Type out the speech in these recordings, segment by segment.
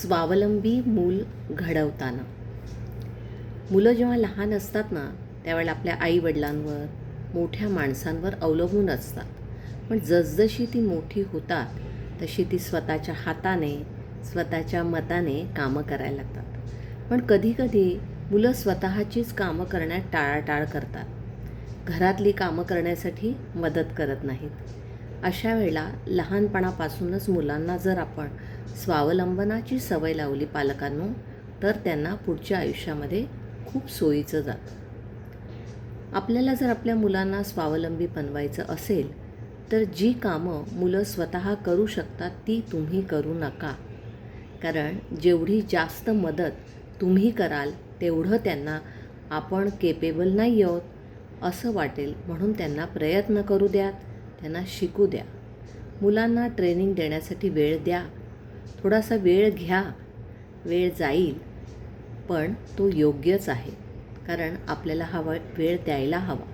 स्वावलंबी मूल घडवताना. मुलं जेव्हा लहान असतात ना त्यावेळेला आपल्या आईवडिलांवर मोठ्या माणसांवर अवलंबून असतात. पण जसजशी ती मोठी होतात तशी ती स्वतःच्या हाताने स्वतःच्या मताने कामं करायला लागतात. पण कधीकधी मुलं स्वतःचीच कामं करण्यात टाळाटाळ करतात. घरातली कामं करण्यासाठी मदत करत नाहीत. अशा वेळेला लहानपणापासूनच मुलांना जर आपण स्वावलंबनाची सवय लावली पालकांनो तर त्यांना पुढच्या आयुष्यामध्ये खूप सोयीचं जातं. आपल्याला जर आपल्या मुलांना स्वावलंबी बनवायचं असेल तर जी कामं मुलं स्वतः करू शकतात ती तुम्ही करू नका. कारण जेवढी जास्त मदत तुम्ही कराल तेवढं त्यांना आपण केपेबल नाही आहोत असं वाटेल म्हणून त्यांना प्रयत्न करू द्यात. त्यांना शिकू द्या. मुलांना ट्रेनिंग देण्यासाठी वेळ द्या. थोडासा वेळ घ्या. वेळ जाईल पण तो योग्यच आहे. कारण आपल्याला हवा वेळ द्यायला हवा.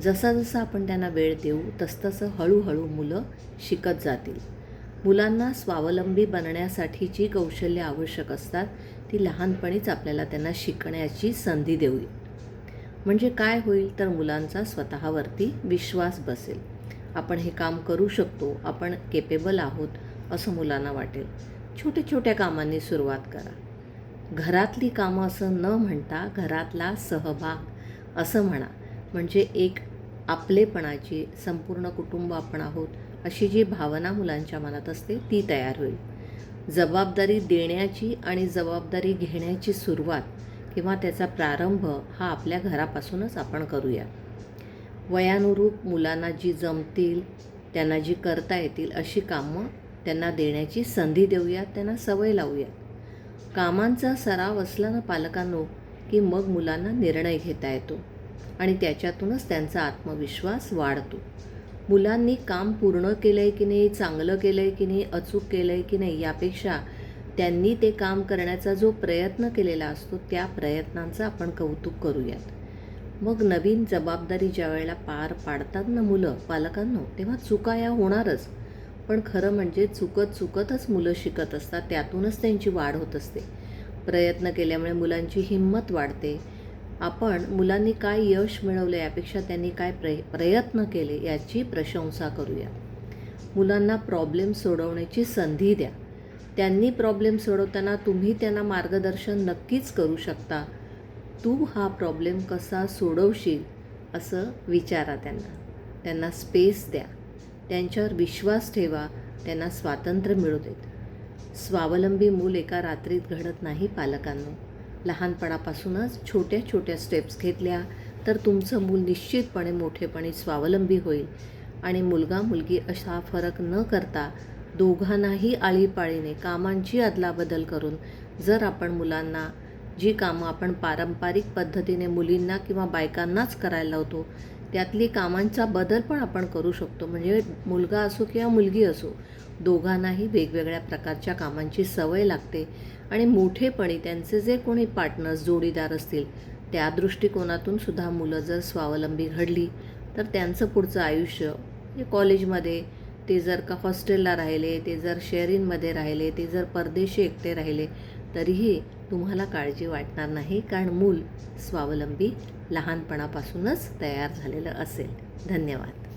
जसा जसा आपण त्यांना वेळ देऊ तसतसं हळूहळू मुलं शिकत जातील. मुलांना स्वावलंबी बनण्यासाठी जी कौशल्य आवश्यक असतात. ती लहानपणीच आपल्याला त्यांना शिकण्याची संधी देऊ. म्हणजे काय होईल तर मुलांचा स्वतःवरती विश्वास बसेल. आपण हे काम करू शकतो आपण केपेबल आहोत असं मुलांना वाटेल. छोट्या छोट्या कामांनी सुरुवात करा. घरातली कामं असं न म्हणता घरातला सहभाग असं म्हणा. म्हणजे एक आपलेपणाची संपूर्ण कुटुंब आपण आहोत अशी जी भावना मुलांच्या मनात असते ती तयार होईल. जबाबदारी देण्याची आणि जबाबदारी घेण्याची सुरुवात किंवा त्याचा प्रारंभ हा आपल्या घरापासूनच आपण करूया. वयानुरूप मुलांना जी जमतील त्यांना जी करता येतील अशी कामं त्यांना देण्याची संधी देऊयात त्यांना सवय लावूयात. कामांचा सराव असला ना पालकांनो की मग मुलांना निर्णय घेता येतो आणि त्याच्यातूनच त्यांचा आत्मविश्वास वाढतो. मुलांनी काम पूर्ण केलं आहे की नाही चांगलं केलं आहे की नाही अचूक केलं आहे की नाही यापेक्षा त्यांनी ते काम करण्याचा जो प्रयत्न केलेला असतो त्या प्रयत्नांचं आपण कौतुक करूयात. मग नवीन जबाबदारी ज्या वेळेला पार पाडतात ना मुलं पालकांनो तेव्हा चुका या होणारच. पण खरं म्हणजे चुकत चुकतच मुलं शिकत असतात त्यातूनच त्यांची वाढ होत असते. प्रयत्न केल्यामुळे मुलांची हिंमत वाढते. आपण मुलांनी काय यश मिळवलं यापेक्षा त्यांनी काय प्रय प्रयत्न केले याची प्रशंसा करूया. मुलांना प्रॉब्लेम सोडवण्याची संधी द्या. त्यांनी प्रॉब्लेम सोडवताना तुम्ही त्यांना मार्गदर्शन नक्कीच करू शकता. तू हा प्रॉब्लेम कसा सोडवशील असं विचारा त्यांना. त्यांना स्पेस द्या. त्यांच्यावर विश्वास ठेवा. त्यांना स्वातंत्र्य मिळू देत. स्वावलंबी मूल एका रात्रीत घडत नाही पालकांनो. लहानपणापासूनच छोट्या छोट्या स्टेप्स घेतल्या तर तुमचं मूल निश्चितपणे मोठेपणे स्वावलंबी होईल. आणि मुलगा मुलगी असा फरक न करता दोघांनाही आळीपाळीने कामांची अदलाबदल करून जर आपण मुलांना जी कामं आपण पारंपरिक पद्धतीने मुलींना किंवा बायकांनाच करायला लावतो त्यातली कामांचा बदल पण आपण करू शकतो. म्हणजे मुलगा असो किंवा मुलगी असो दोघांनाही वेगवेगळ्या प्रकारच्या कामांची सवय लागते आणि मोठेपणी त्यांचे जे कोणी पार्टनर्स जोडीदार असतील त्या दृष्टिकोनातून सुद्धा मुलं जर स्वावलंबी घडली तर त्यांचं पुढचं आयुष्य म्हणजे कॉलेजमध्ये ते जर का हॉस्टेलला राहिले ते जर शेअरिंगमध्ये राहिले ते जर परदेशी एकटे राहिले तरीही तुम्हाला काळजी वाटणार नाही कारण मूल स्वावलंबी लहानपणापासूनच तयार झालेलं असेल. धन्यवाद.